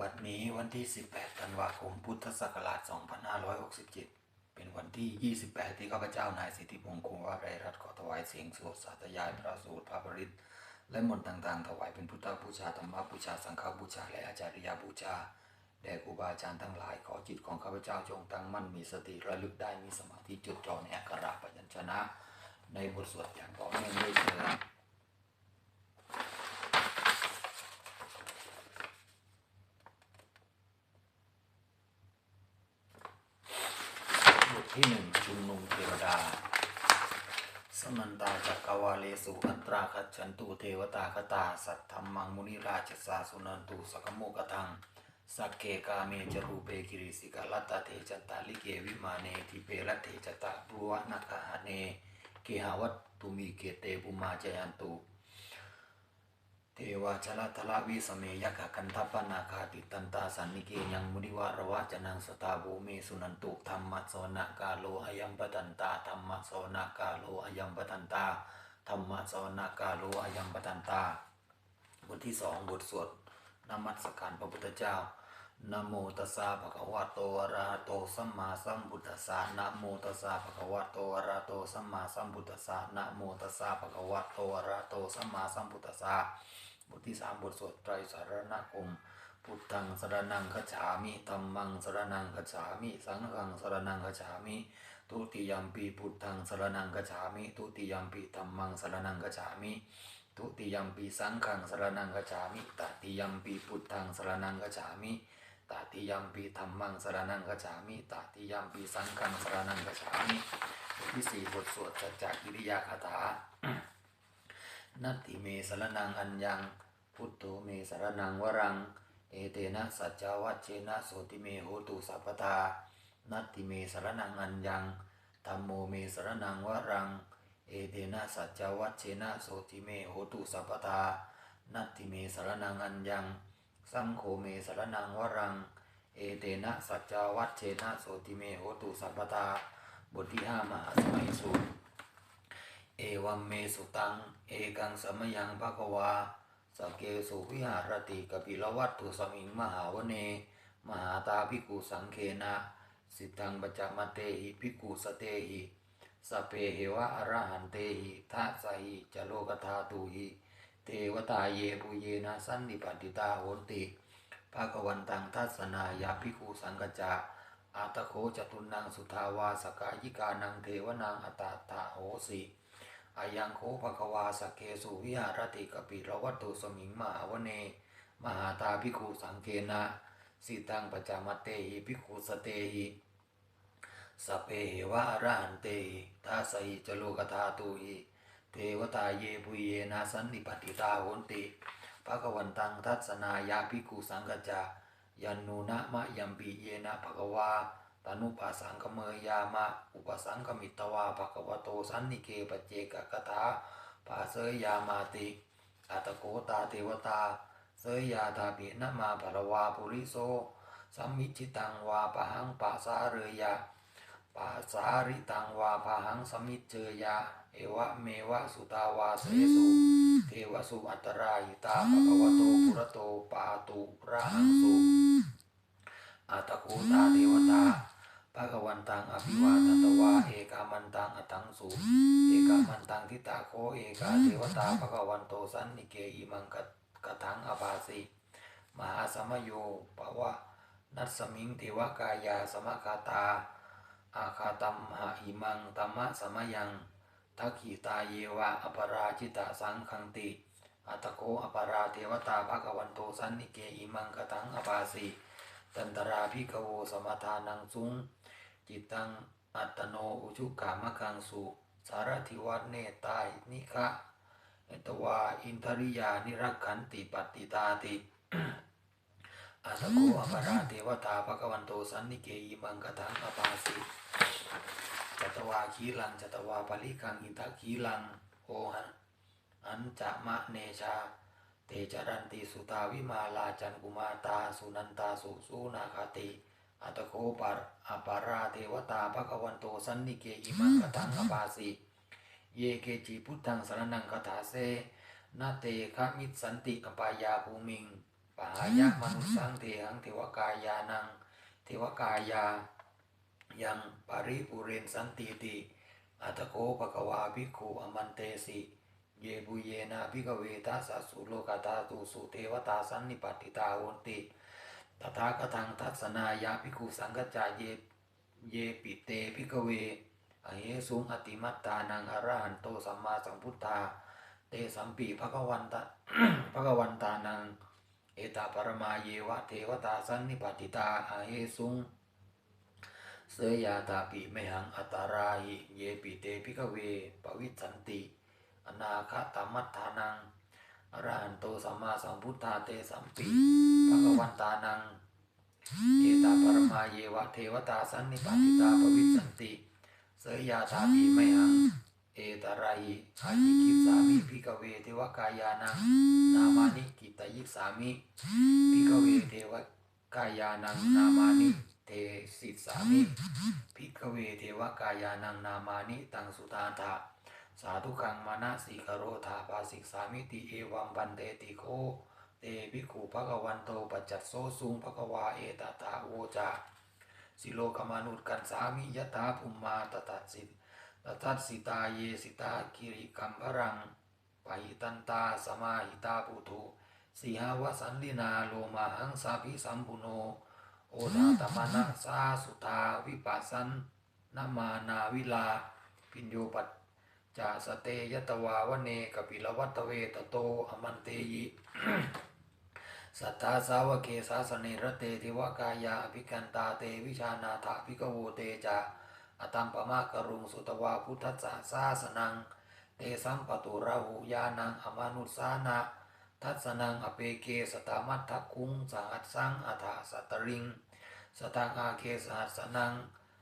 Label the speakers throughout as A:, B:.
A: บัดนี้วันที่ 18 ธันวาคม พุทธศักราช 2567 เป็นวันที่ 28 ที่ข้าพเจ้านายสิทธิพงศ์คงว่าไรรัตน์ขอถวายเสียงสวดสาธยายพระสูตรพระปริตและมนต์ต่างๆ ถวายเป็นพุทธบูชาธรรมบูชาสังฆบูชาและอาจาริยบูชาแด่ครูบาอาจารย์ทั้งหลายขอจิตของข้าพเจ้าจงตั้งมั่นมีสติระลึกได้มีสมาธิจดจ่อในอักขระปัญญชนะ ในบทสวดอย่างต่อเนื่องด้วยเถิด บ ที่หนึ่งชุมนุมเทวดา สมันตาจักกวาเลสุอัตราคัจฉันตุเทวตาคตา สัทธรรมังมุนิราชสาสุนันตุสกโมกตังสักเกกาเมจรูเปกิริสิกาลตาเทจตาลิเกวิมาเนทิเปรตเทจตาปรุวนักหาเนเกหาวัตตุมีเกเตปุมาจยันตุ เทวาชลทละวิสเมยกกันทัปปนาคาติตันตาสันนิเกยังมุนิวารวะจนังสตาภูเมสุนันตุธรรมะโสนกาโลอยัมปตันตาธรรมะโสนกาโลอยัมปตันตาธรรมะโสนกาโลอยัมปตันตาบทที่สองบทสวดนมัสการพระพุทธเจ้านโมตัสสะภะคะวะโตอะระหะโตสัมมาสัมพุทธัสสะนโมตัสสะภะคะวะโตอะระหะโตสัมมาสัมพุทธัสสะนโมตัสสะภะคะวะโตอะระหะโตสัมมาสัมพุทธัสสะ บทที่สามบทสวดไตรสารณคม พุทธังสรนังคัจามิธรรมังสรนังคัจามิสังฆังสรนังคัจามิทุติยมปีพุทธังสรนังคัจามิทุติยมปีธรรมังสรนังคัจามิทุติยมปีสังฆังสรนังคัจามิตติยมปีพุทธังสรนังคัจามิตติยมปีธรรมังสรนังคัจามิตติยมปีสังฆังสรนังคัจามิบทที่สี่บทสวดสัจจกิริยาคาถา นัตติเมสรนังอัญญัง พุทโธเมสรนังวรัง เอเตนะสัจจวัชเชนะโสติเมโหตุสัพพตา นัตติเมสรนังอัญญังธรรมโมเมสรนังวรัง เอเตนะสัจจวัชเชนะโสติเมโหตุสัพพตา นัตติเมสรนังอัญญัง สังโฆเมสรนังวรัง เอเตนะสัจจวัชเชนะโสติเมโหตุสัพพตา บทที่ห้ามหาสมัยสูตร เอวัมเมสุตัง เอกังสมยังภควาสเกสุวิหารติกปิลวัตถุสมิงมหาวเน มหาตาภิกุสังเคนะ สิทธังปัจจมเตหิภิกุสเตหิสเปเหวะอรหันเตหิทัสหิจโลกธาตุหิเทวตาเยปุเยนะสันนิปติตาโหติภาควันตังทัศนายาภิกุสังกจจาอาตโคจตุนังสุทาวาสกายิกานังเทวนังอัตตาตาโหสิ อายังโคภควาสกเกสุวิหารติกปิรวัตตุสมิงมหาวเน มหาตาภิกขุสังเคนะสิตังปจามเตหิภิกขุสเตหิสเพเหวะอรหันเตหิทัสสหิจโลกธาตุหิเทวตาเยปุเยนะสันนิปติตาโหนติภควันตังทัศนายาภิกขุสังกจจายันนูนะมะยัมปีเยนะภควา ตานุปัสสังคเมยามะ อุปสังคมิตวาภควโตสันนิเกปเจกกถาภาเสยยามาติอัตโกตาเทวตา เสยยาทาปินะมาภรวาปุริโสสัมมิจิตังวาปะหังปัสาเรยะปัสาริตังวาปะหังสมิจเจยะเอวะเมวะสุตาวาเสสุเทวสุอัตตราหิตาภควโตปุระโตปาตุระหังสุอาตะโกตาเทวตา ภะคะวันตังอภิวาทตวา เอกามันตังอตังสุเอกามันตังทิตาโคเอกาเทวตาภะคะวันโตสันนิเกอิมังกตกทังอภาสิมหาสมโยปะวะนัสสมิงเทวกายาสมคาตาอาคาตัมหะอิมังตัมมะสมยังทักขิตาเยวะอปราชิตาสังคังติอัตโกอปราเทวตาภะคะวันโตสันนิเกอิมังกตังอภาสิ ตันตราภิกโวสมทานังสุง จิตตังอัตโนอุจุกามคังสุสารทิวัตเนตายนิคะเอตวาอินทริยานิรักขันติปัตติตาติอาตโกอปราเทวตาภคะวันโตสันนิเกยิมังกตังอปาสิจัตวาขีลังจัตวาปลิกังอิทะขีลังโอหันอันจะมะเนชา เตจรันติสุตาวิมาลาจันกุมาตาสุนันตาสุสุนาคาติอัตโคปารอปาราเทวตาภคะวันโตสันนิเกอิมังกตังอปาสิเยเกจิพุทธังสรนังคาถาเสนาเตคะมิตสันติอปายาภูมิงปหายะมนุสังเทหังเทวกายานัง เทวกายา ยังปริปุเรนสันติติอัตโกภะกวาภิกขุอมันเตสิ เยบุเยนะภิกเวทัสสุโลกตาตุสุเทวตาสันนิปติตาโหนติตถาคตังทัศนายาภิกขุสังกจายเยเยปิเตภิกเวอเหสุงอติมัตตานังอรหันโตสัมมาสัมพุทธา เตสัมปีภะควันตะภะควันตานัง เอตาปรมาเยวะเทวตาสันนิปติตาอาเหสุงเสยยาตาปิเมหังอัตตาราหิเยปิเตพิกเวปวิสันติ อนาคตามัฏฐานังอรหันโตสัมมาสัมพุทธาเตสัมปีภะคะวันตานังเอตาปรมาเยวะเทวตาสันนิปติตาปวิสันติเสยยาตาปิเมหังเอตาราหิอายิกิสามิพิกเวเทวกายานังนามานิกิตยิสามิพิกเวเทวกายานังนามานิเทสิสามิพิกเวเทวกายานังนามานิตังสุตานทา สาธุคังมานะสีกโรธาปาสิกสามิติเอวัมบันเตติโคเตภิกขุภะควันโตปัจจัตโซสุงภะควาเอตตาโวจาสิโลกมานุษกันสามิยตาภุมมาตตัดสิตตัดสิตาเยสิตากิริกัมพรังปหิตันตาสมาหิตาปุถุสีหาวสันลินาโลมาหังสาพิสัมปุโน โอนาตมานะสาสุทาวิปัสสันนามานาวิลาพิญโยปัจ จาสเตยตวาวเนกปิลวัตเวตโตอมันเตยิสัทธาสาวกเกสาสเนรเตทิวกายาอภิกันตาเตวิชานาถาภิกโวเตจาอตัมปมากรุงสุตวาพุทธสสะสาสนัง เตสัมปตุราหุยานังอมานุสานะทัศนังอเปเกสตามัตถคุงสหัสสังอัฏฐสัตตริง สตังอาเคสหัสนัง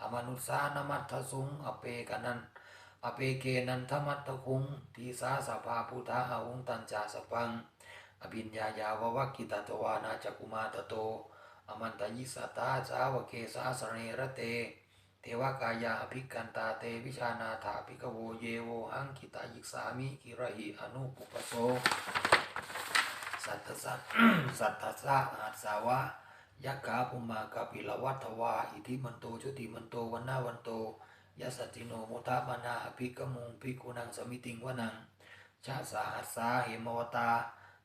A: อมนุสานามัตถสุงอเปกนัน อเปเกนันทมัตถคุงทีสาสภาพุทธาอาหุงตันจาสปัง อภิญญายาววักกิตตวานาจักุมาตโต อมันตยิสตาสาวเกสาสเนรเต เทวกายาอภิกันตาเตวิชานาถาภิกโวเยโวหังกิตายิกสามิกิระหิอนุปุปโสสัตตสัตสัตสะอาสาวะยักขาภุมากาปิลวัตถวาอิทิมันโตชุติมันโตวันนาวันโต ยัสสติโนโมทามานาอภิกมุงภิกุนังสมิติงวนังชาสาหัสสาเหมวตา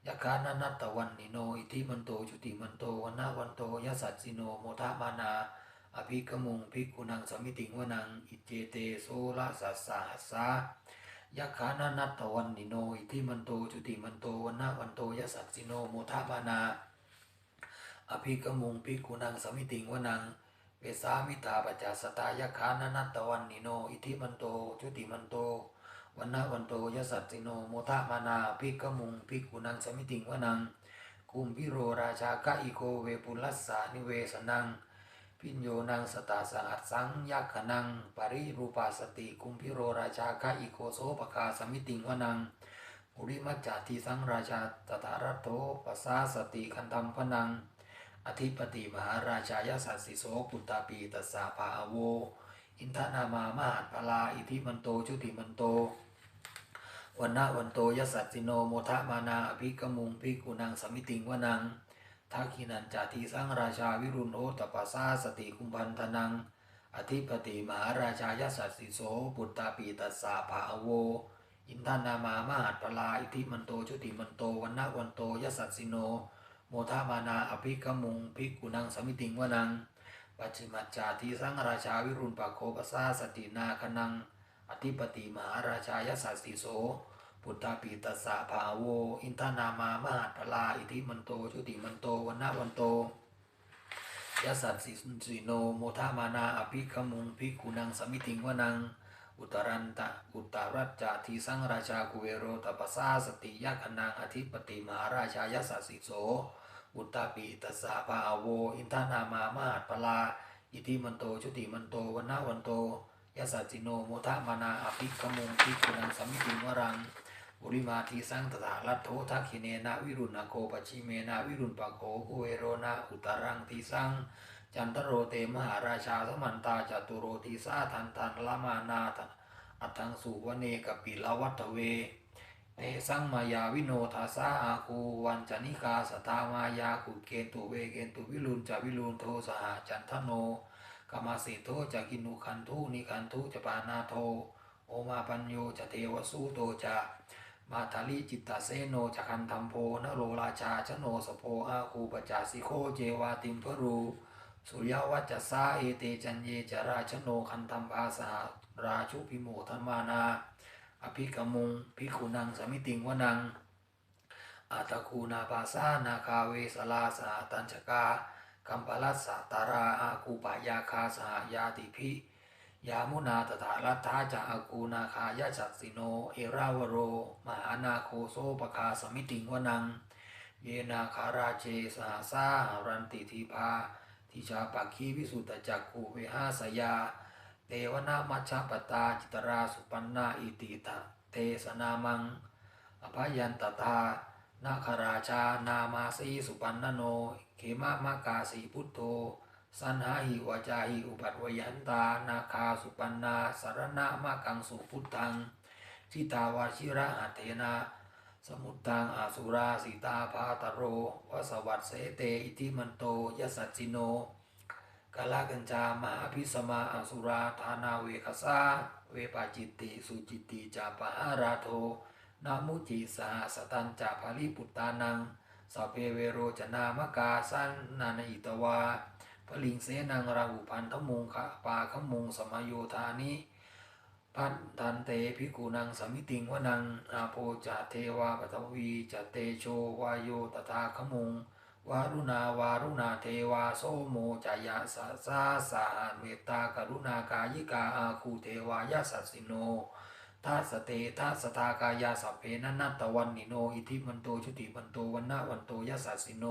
A: ยักขานันัตตวันนิโนอิทิมันโตชุติมันโตวันนาวันโตยัสสติโนโมทามานาอภิกมุงภิกขุนังสมิติงวนังอิเจเตโสละสัสสาหัสสายักขานานัตตวันนิโนอิทิมันโตจุติมันโตวันนาวันโตยสัตสิโนโมทาปานาอภิกมุงภิกขุนังสมิติงวนัง เวสามิตาปัจจสตายักขานานัตตวันนิโน อิทิมันโตจุติมันโตวันนาวันโตยสัตสิโนโมทาปานาอภิกมุงภิกขุนังสมิติงวนังกุมพิโรราชากะอิโกเวปุลัสสานิเวสนัง พิญโยนังสตาสหัสสังยักขนัง ปริรูปาสติกุมพิโรราชาคะอิโกโสปกาสมิติงวนังปุริมัจจาทิสังราชาตถารัตโตปสาสติคันธรรมพนัง อธิปติมหาราชายสัสสิโสปุตตาปีตัสสาภาโว อินทนามามหาพลา อิทิมันโตชุติมันโตวันนาวันโตยสัตสิโนโมทะมานาอภิกมุงภิกขุนังสมิติงวนังทักขินันจาทีสังราชาวิรุณโอตปัสสาสติคุมพันธนัง อธิปติมหาราชายสัสสิโสปุตตาปีตัสสาภาโว อินทนามามหาพลา อิทิมันโตชุติมันโตวันนาวันโตยสัสสิโน โมทามานาอภิกมุงภิกขุนังสมิติงวนัง ปัจฉิมัจจาทีสังราชาวิรุณปะโคปสาสตินาคนัง อธิปติมหาราชายสัสสิโสพุทธาปีตัสสะภาโว อินทนามามหาพลา อิทิมันโตชุติมันโตวันนาวันโตยสัสสิสิโนโมทามานาอภิกมุงภิกขุนังสมิติงวนัง อุตรันตะอุตรัจจาทีสังราชากุเวโรตปสสาสติยคนังอธิปติมหาราชายสัสสิโส อุตตาปีตัสสะภาโว อินทนามามหาพลา อิทิมันโต ชุติมันโตวันนาวันโตยสัสสิโนโมทะมานาอภิกมุงภิกุนังสมิติงวรังบุริมาทีสังตถาลัตโททักขิเนนะวิรุณโกปชิเมนะวิรุณปโขกุเวโรนะอุตรังทีสังจันทโรเตมหาราชาสมันตาจตุโรทีสาทันทันละมานาทอัตังสุวเนกปิลวัตเว เตสังมายาวิโนทาสาอาคูวันจนิกาสตามายาคุเกตุเวเกตุวิลุนจะวิลุนโทสหจันทโนกามาสิโทจะกินุคันทุนิคันทุจะปานาโท โอมาปัญโยจะเทวสูโตจะมาทาลิจิตตเสโนจะคันธรรมโพนโรราชาชโนสโพอาคูปจาสิโคเจวาติมพรูสุริยวัจจะสาเอเตจันเยจราชโนคันธรรมภาสาราชุพิโมธรรมานา อภิกมุงภิกขุนังสมิติงวนังอาตะคูนาภาสานาคาเวสลาสหตัญชกากัมปลัสสะตาราอาคูปายาคาสหยาติภิยามุนาตถาลัทธาจะอากูนาคายะจักสิโน เอราวโร มหานาโคโซปคาสมิติงวนัง เยนาคาราเจสหาหารันติทีพาทิชาปักขีวิสุตตจักขูเวหาสยา เตวนามัชฌปตาจิตราสุปันนาอิติตะเตสนามัง อภยันตตานาคราชานามาสีสุปันนโน เขมามากาสีพุทโธ สันหาหิวจาหิอุปัตวยันตา นาคาสุปันนาสารณะมากังสุพุทธังทิตาวาชิระหัเถนา สมุตตังอาสุราสีตาภาตโรวสวัสเสเต อิทิมันโตยสัจจิโน กาลกัญจามหาพิสมาอสุราธานาเวคสาเวปาจิตติ สุจิตติจาปะหาราโทนามุจิสหสตันจาภาลิปุตตานังสเพเวโรจนามกาสันนานอิตวาพลิงเสนังราหุพันธมุงคะปาขมุงสมโยธานิพันทันเตภิกุนังสมิติงวนังอาโปจะเทวาปทวีจเตโชวายโยตถาขมุง วารุณาวารุณาเทวาโสโมจายาสาสาสาเมตตากรุณากายิกาอาคูเทวายาสัสสิโนทัสเตทัสทากายาสัพเพนันนัตตวันนิโน อิทิมันโตชุติมันโตวันนาวันโตยาสัสสิโน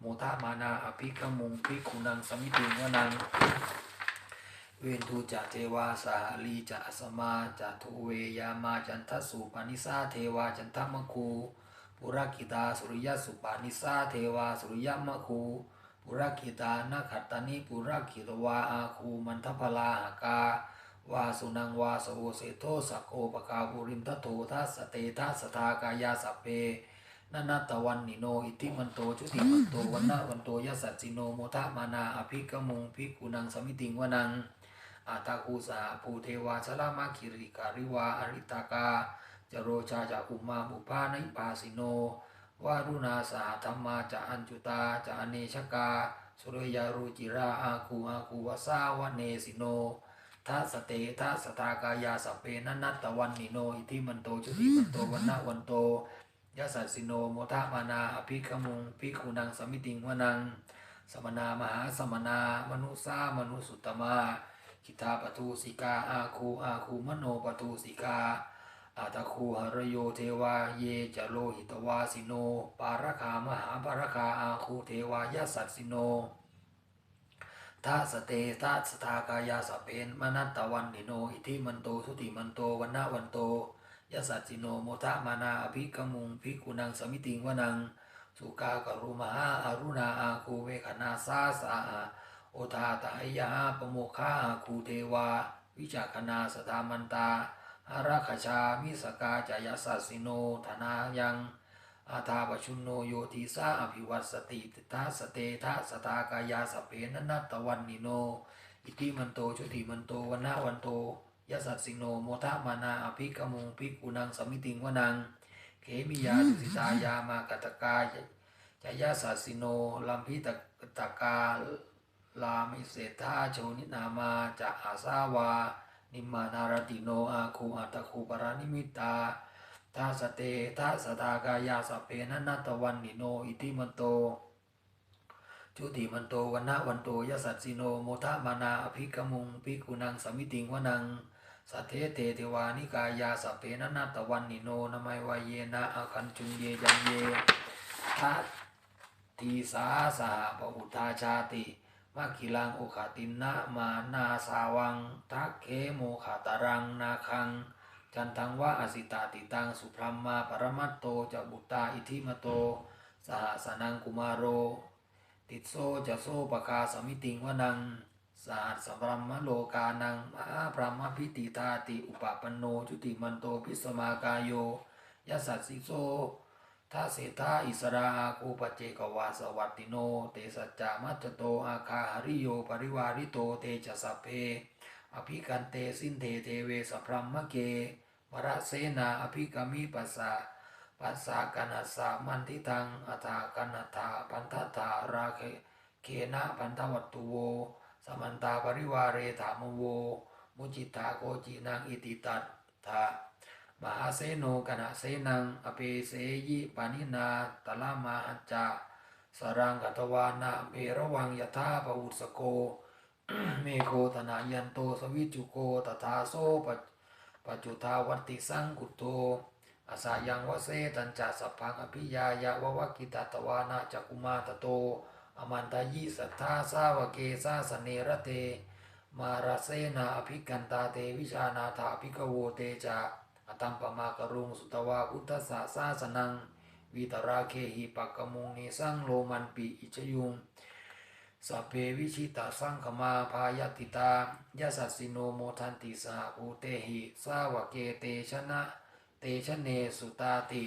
A: โมทามานาอภิกมุงภิกขุนังสมิติงวนังเวนทูจะเทวาสาลีจะสมาจะทุเวยามาจันทสุปานิสาเทวาจันทมคู ปุรกิตาสุริยสุปานิสาเทวาสุริยมคูปุรกิตานาขัตตานิปุรกิตวาอาคูมันทพลาหากาวาสุนังวาสโวเสโทสกโอปกาบุริมทัตโททัสเตทัสทากายาสเพนันตวันนิโนอิติมันโตชุติมันโตวันนาวันโตยสัจจิโนโมทะมานาอภิกมุงภิกุนังสมิติงวนังอาตาคูสาภูเทวาชลามาคิริการิวาอริตากา จโรชาจากุมาบุพานิปาสิโนวารุณาสาธรรมาจะอัญจุตาจะอเนชกาสุริยารุจิราอาคูอาคูวาสาวเนสิโนทัสเตทัสตากายาสเพนันนัตตวันนิโนอิทิมันโตชุติมันโตวันนะวันโตยสัสสิโนโมทะมานาอภิกมุงภิกขุนังสมิติงวนัง สมนามหาสมนามนุสามนุสุตตมาคิตาปทูสิกาอาคูอาคูมโนปทูสิกา อาตคูหรโยเทวาเยจะโลหิตวาสิโน ปารคามหาปารคาอาคูเทวายาสัตสิโนทัสเตทัสทากายาสเปนมนัตตวันนิโน อิทิมันโตสุติมันโตวันนาวันโตยสัตสิโนโมทะมานาอภิกมุงภิกุนังสมิติงวนัง สุกากรุมหาอารุณาอาคูเวขนาสาสาโอทาตายาปโมคาคูเทวา วิจักนาสตามันตา อาราคชามิสกาจายสัสสิโนธนายังอาตาปชุนโนโยติสาอภิวัตสติทัสเตทัสตากายาสเปนนัตตวันนิโน อิติมันโตชุติมันโตวันนาวันโตยสัสสิโนโมทะมานาอภิกมุงภิกุนังสมิติงวนังเขมิยาสุสิตายามากตกายจายาสัสสิโนลัมพิตตกาลามิเศธาโชนินามาจะอาสาวา นิมมานารติโนอาคูอัตคูปรานิมิตาทาสเตทาสตากายาสเพนนัตวันนิโนอิติมันโตจุติมันโตวันนะวันโตยสัสสิโนโมทะมานาอภิกมุงภิกุนังสมิติงวนังสัทเทเตเทวานิกายาสเพนนนัตวันนิโนนามัยวายเยนะอาคันจุงเยจันเยทัตทีสาสาปหุทาชาติ มัคคิลังโอขาตินนะมานาสาวัง ทักเคโมขาตารังนาคัง จันทังวะอสิตาติตังสุพรหมมาปรมัตโตจะบุตตาอิทิมโต สหสนังกุมารโร ติดโซจะโซปคาสมิติงวนังสหัสสบรมมโลกานังมหาพรหมพิติตาติอุปปันโนจุติมันโตพิสมากายโยยสสสสิโซ ทาเสทาอิสราอาคูปเจกวาสวัตติโน เตสัจจามัจโตอาคาหริโยปริวาริโตเตจสัพเพ อภิกันเตสินเทเทเวสพรัมมะเกวระเสนาอภิกามิปัสสะปัสสะกันัสสะมันทิตังอัฏฐากันัฏฐาพันธถาราเคเคนะพันธวัตตุโว สมันตาปริวาเรถามโว มุจิตาโกจินังอิติตัตถา มหาเสโนกนะเสนังอเปเสยิปานินาตละมาหัจจาสรังกัตวานาเมระวังยถาปอุสโก เมโคตนายันโตสวิจุโกตถาโซปปจุทาวัติสังกุตโตอาสายังวเสตัญจะสัพพังอภิยายะวะวกิตาตวานาจักกุมาตโต อมันตายิสัทธาสาวเกสาสเนระเต มาราเสนาอภิกันตาเตวิชานาถาภิกโวเตจะ อตัมปมากรุงสุตวาพุทธสาสาสนัง วิตราเคหิปักกมุงนิสังโลมันปีอิจยุงสัพเพวิชิตาสังขมาพายติตายาสัสสิโนโมทันติสหภูเตหิสาวเกเตชนะ เตชะเนสุตาติ